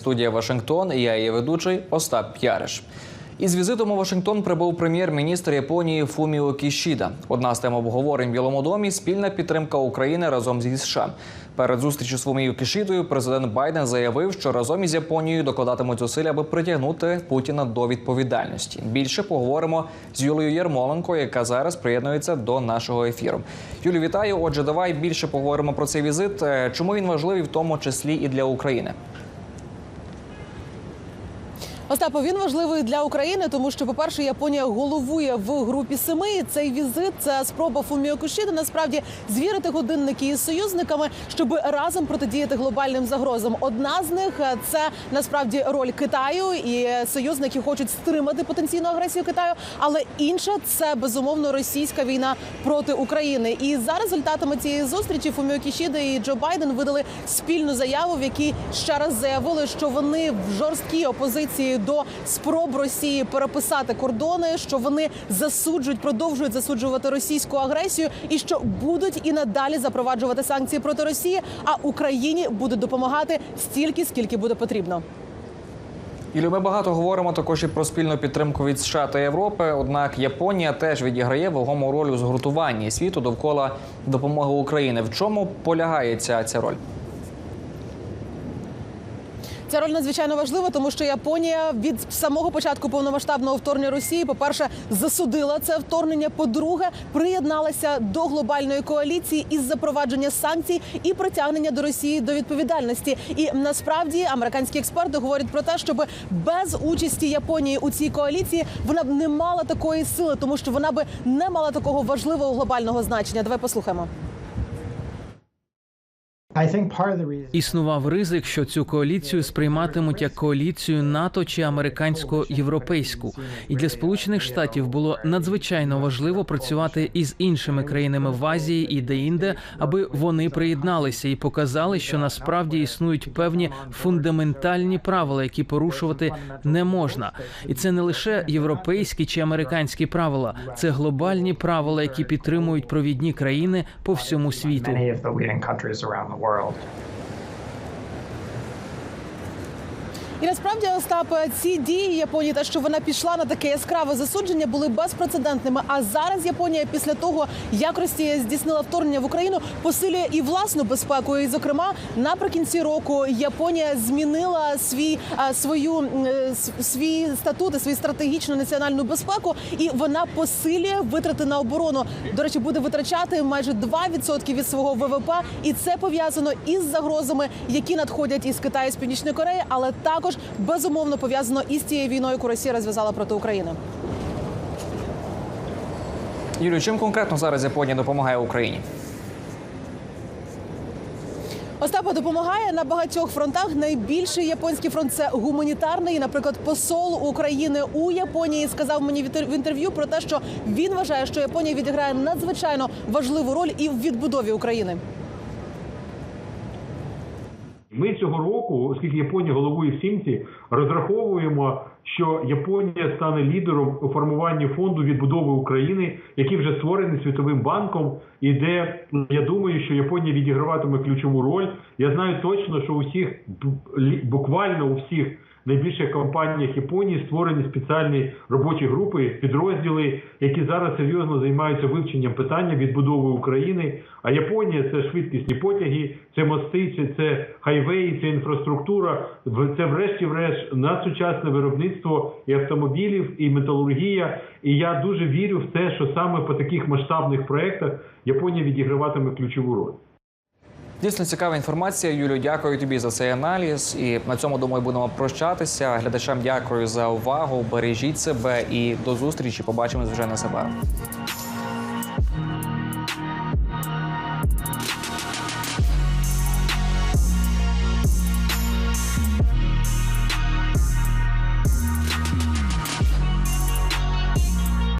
Студія Вашингтон. Я її ведучий Остап П'яриш. Із візитом у Вашингтон прибув прем'єр-міністр Японії Фуміо Кішіда. Одна з тем обговорень в Білому домі спільна підтримка України разом зі США. Перед зустрічю з Фуміо Кішідою президент Байден заявив, що разом із Японією докладатимуть зусиль, аби притягнути Путіна до відповідальності. Більше поговоримо з Юлією Єрмоленко, яка зараз приєднується до нашого ефіру. Юлі, вітаю. Отже, давай більше поговоримо про цей візит. Е, Чому він важливий, в тому числі і для України? Остапо, він важливий для України, тому що, по-перше, Японія головує в групі семи. Цей візит це спроба Фуміо Кишіда насправді звірити годинники із союзниками, щоб разом протидіяти глобальним загрозам. Одна з них це насправді роль Китаю, і союзники хочуть стримати потенційну агресію Китаю. Але інша це безумовно російська війна проти України. І за результатами цієї зустрічі Фуміо Кішіда і Джо Байден видали спільну заяву, в якій ще раз заявили, що вони в жорсткій опозиції до спроб Росії переписати кордони, що вони засуджують, продовжують засуджувати російську агресію, і що будуть і надалі запроваджувати санкції проти Росії. А Україні будуть допомагати стільки, скільки буде потрібно. Юлі, ми багато говоримо також і про спільну підтримку від США та Європи. Однак Японія теж відіграє вагому роль у згуртуванні світу довкола допомоги України. В чому полягає ця, ця роль? Ця роль надзвичайно важлива, тому що Японія від самого початку повномасштабного вторгнення Росії, по-перше, засудила це вторгнення. По-друге, приєдналася до глобальної коаліції із запровадження санкцій і притягнення до Росії до відповідальності. І насправді американські експерти говорять про те, щоб без участі Японії у цій коаліції вона б не мала такої сили, тому що вона би не мала такого важливого глобального значення. Давай послухаємо. Існував ризик, що цю коаліцію сприйматимуть як коаліцію НАТО чи американсько-європейську, і для сполучених штатів було надзвичайно важливо працювати із іншими країнами в Азії і де-інде, аби вони приєдналися і показали, що насправді існують певні фундаментальні правила, які порушувати не можна. І це не лише європейські чи американські правила, це глобальні правила, які підтримують провідні країни по всьому світу. world. І насправді Остап, ці дії Японії, те, що вона пішла на таке яскраве засудження, були безпрецедентними. А зараз Японія, після того як Росія здійснила вторгнення в Україну, посилює і власну безпеку. І, зокрема, наприкінці року Японія змінила свій свою е, свій статути, свою стратегічну національну безпеку, і вона посилює витрати на оборону. До речі, буде витрачати майже 2% від свого ВВП, і це пов'язано із загрозами, які надходять із Китаю з Північної Кореї, але також безумовно пов'язано із тією війною, яку Росія розв'язала проти України. Юлію, чим конкретно зараз Японія допомагає Україні? Остапа допомагає на багатьох фронтах. Найбільший японський фронт це гуманітарний. Наприклад, посол України у Японії сказав мені в інтерв'ю про те, що він вважає, що Японія відіграє надзвичайно важливу роль і в відбудові України. Ми цього року, оскільки Японія головує в сімці, розраховуємо, що Японія стане лідером у формуванні фонду відбудови України, який вже створений Світовим банком, і де я думаю, що Японія відіграватиме ключову роль. Я знаю точно, що у всіх буквально у всіх найбільших компаніях Японії створені спеціальні робочі групи, підрозділи, які зараз серйозно займаються вивченням питання відбудови України. А Японія це швидкісні потяги, це мости, це, хайвеї, це інфраструктура. Це врешті-врешт надсучасне виробництво і автомобілів, і металургія. І я дуже вірю в те, що саме по таких масштабних проектах Японія відіграватиме ключову роль. Дійсно цікава інформація. Юлю, дякую тобі за цей аналіз. І на цьому думаю будемо прощатися. Глядачам дякую за увагу. Бережіть себе і до зустрічі. Побачимось вже незабаром.